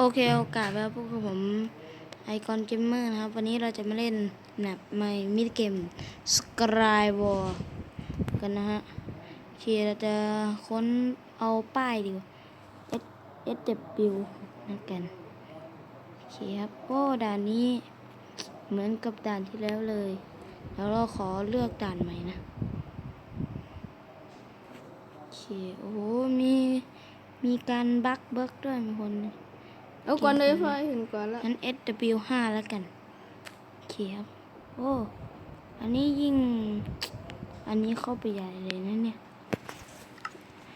โอเคโอกาสแล้วพวกผมไอคอนเกมเมอร์นะครับ วันนี้เราจะมาเล่นแมปใหม่มิดเกมสกายวอลกันนะฮะเคเราจะค้นเอาป้ายดีกว่า S S W นั่นกันโอเคครับโอ้ด่านนี้เหมือนกับด่านที่แล้วเลย แล้วเราขอเลือกด่านใหม่นะโอเคโอ้โหมีมีการบักเบิกด้วยมีคน เอาก่อนเลยพอเห็นก่อนละงั้น S W 5แล้วกันโอเคครับโอ้อันนี้ยิ่ง อันนี้เข้าไปใหญ่เลยนะเนี่ย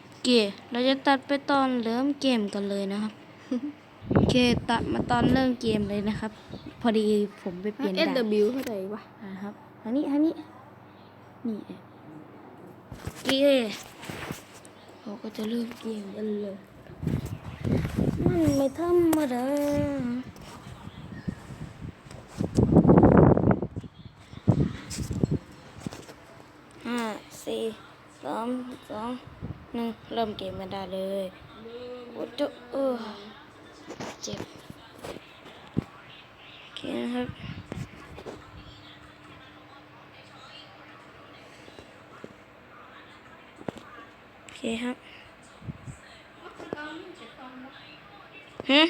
โอเคเราจะตัดไปตอนเริ่มเกมกันเลยนะครับโอเคตัดมาตอนเริ่มเกมเลยนะครับ พอดีผมไปเปลี่ยนเอสด่านเดบิวเท่าไหร่วะนะครับอันนี้อันนี้นี่เกมเราก็จะเริ่มเกมกันเลยมัน ไม่ธรรมดาห้าสี่สามสองหนึ่งเริ่มเกมกันได้เลยโอ้จุเออเจ็บโอเคนะครับโอเคครับ ฮะ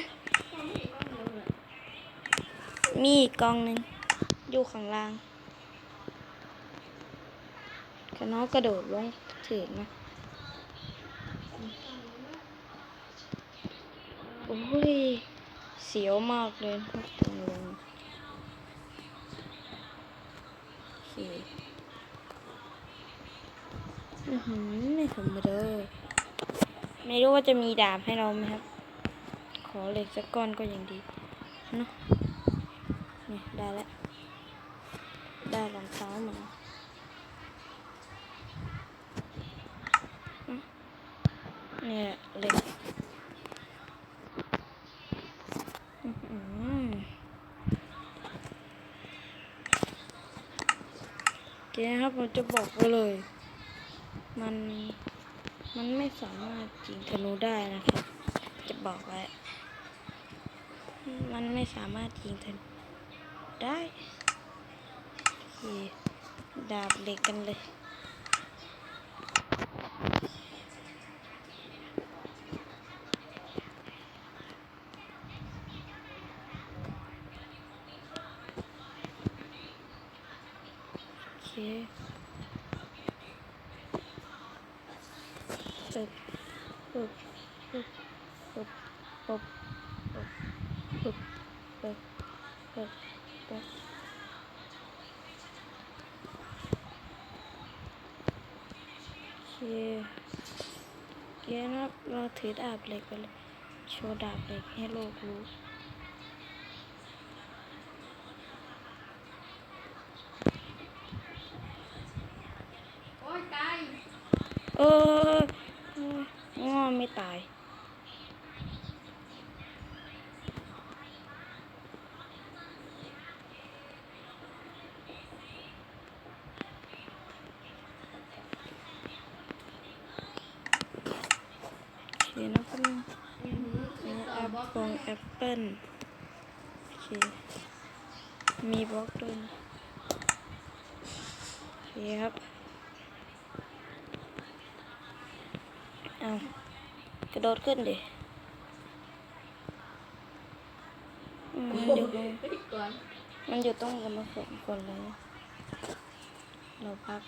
มีอีกกองหนึ่งอยู่ข้างล่างก็น้องกระโดดลงถึงนะโอ้ย เสียวมากเลยครับตรงลงโอเคอือหือไม่ธรรมดาไม่รู้ว่าจะมีดาบให้เราไหมครับ ขอเหล็กสักก้อนก็ยังดีเนาะนี่ได้แล้ว ได้รองเท้ามาเนี่ยเหล็กโอเคครับผมจะบอกไว้เลย มัน มันไม่สามารถยิงธนูได้นะครับจะ บอกไว้ มันไม่สามารถยิงธนูได้โอดาบเหล็กกันเลยโอเคปึ๊บปึ๊บปึ๊บปึ๊บปึ๊บปึ๊บปึ๊บปึ๊บปึ๊บปึ๊บโอ เคเกมนะเราถือดาบเหล็กไปเลย โชว์ดาบเหล็กให้โลกรู้ โอ้ยตาย เออง้อไม่ตาย โอเคนะครับ นี่แอปเปิลแอปเปิลโอเคมีบล็อกด้วยนะโอเคครับเอากระโดดขึ้นดิมันอยู่ไปก่อนมันอยู่ตรงกันมาสองคนเลย เราบัก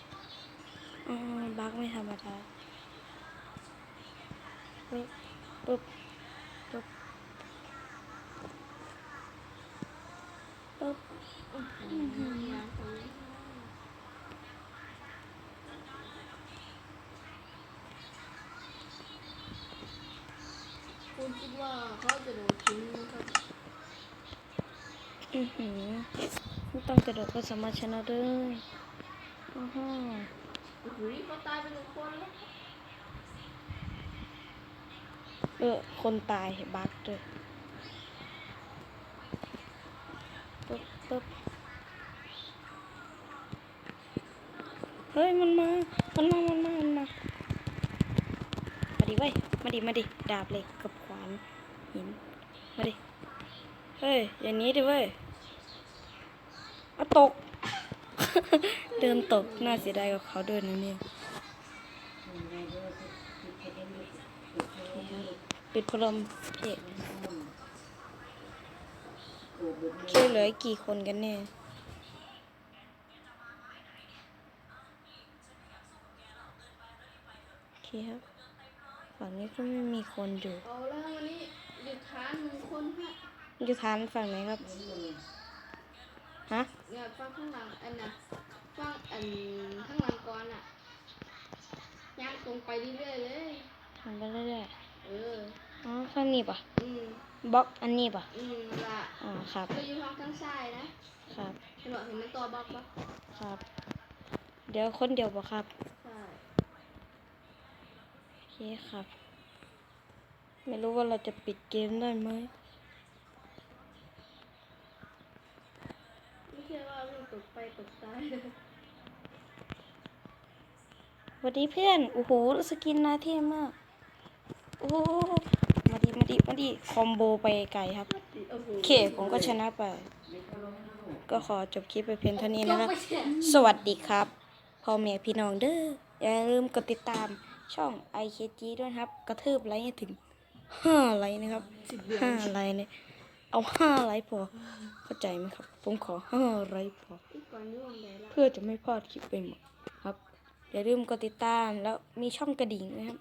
อืมบักไม่ธรรมดาปึ๊บปึ๊บปึ๊บปึ๊บ คุณคิดว่าเขาจะโดนทิ้งนะครับ อือหือไม่ต้องกระโดดก็สามารถชนะได้อ้าวฮ่าโอ้โหเขาตายไปหนึ่งคนแล้ว เออ คนตายบักด้วยปึ๊บปึ๊บ เฮ้ยมันมา มันมา มันมา มันมา มาดิเว้ย มาดิ มาดิ ดาบเหล็กกับขวานหิน มาดิ เฮ้ย อย่างนี้ดิเว้ยอะตก เดินตก น่าเสียดายกับเขาด้วยนะเนี่ยปิดพัดลมเพกเคเหลือกกี่คนกันเนี่ยโอเคครับ ฝั่งนี้ก็ไม่มีคนอยู่เอาแล้ววันนี้หยุดค้านหนึ่งคนฮะอยู่ทานฝั่งไหนครับ ฮะ เนี่ยฟังข้างหลังอันน่ะฟังอันข้างหลังก่อนอะย่างตรงไปเรื่อยๆเลยทำไปเรื่อยเออๆอ๋อฝั่งนี้ปะอืมบล็อกอันนี้ปะอืมนั่นละอ๋อครับ เราอยู่ทางข้างซ้ายนะครับ เห็นบอกเห็นมันตัวบล็อกปะครับ เดี๋ยวคนเดียวปะครับใช่โอ เคครับ ไม่รู้ว่าเราจะปิดเกมได้ไหมไม่ใช่ว่าวิ่งตกไปตกตายสวัสดีเพื่อน โอ้โห สกินนายเท่มาก โอ้โหมาดี มาดี มาดี คอมโบไปไกลครับโอ้โหโอเคผมก็ชนะไป ก็ขอจบคลิปไปเพียงเท่านี้ยนะกครับไปเสียสวัสดีครับพ่อแม่พี่น้องเด้อ อย่าลืมกดติดตาม ช่อง IKG ด้วยครับ กระทืบไลค์ให้ถึง5ไลค์นะครับ5ไลค์เนี่ยเอา5ไลค์พอเข้าใจไหมครับ ผมขอ5ไลค์พอ เพื่อจะไม่พลาดคลิปไปหมดครับอย่าลืมกดติดตามแล้วมีช่องกระดิ่งนะครับ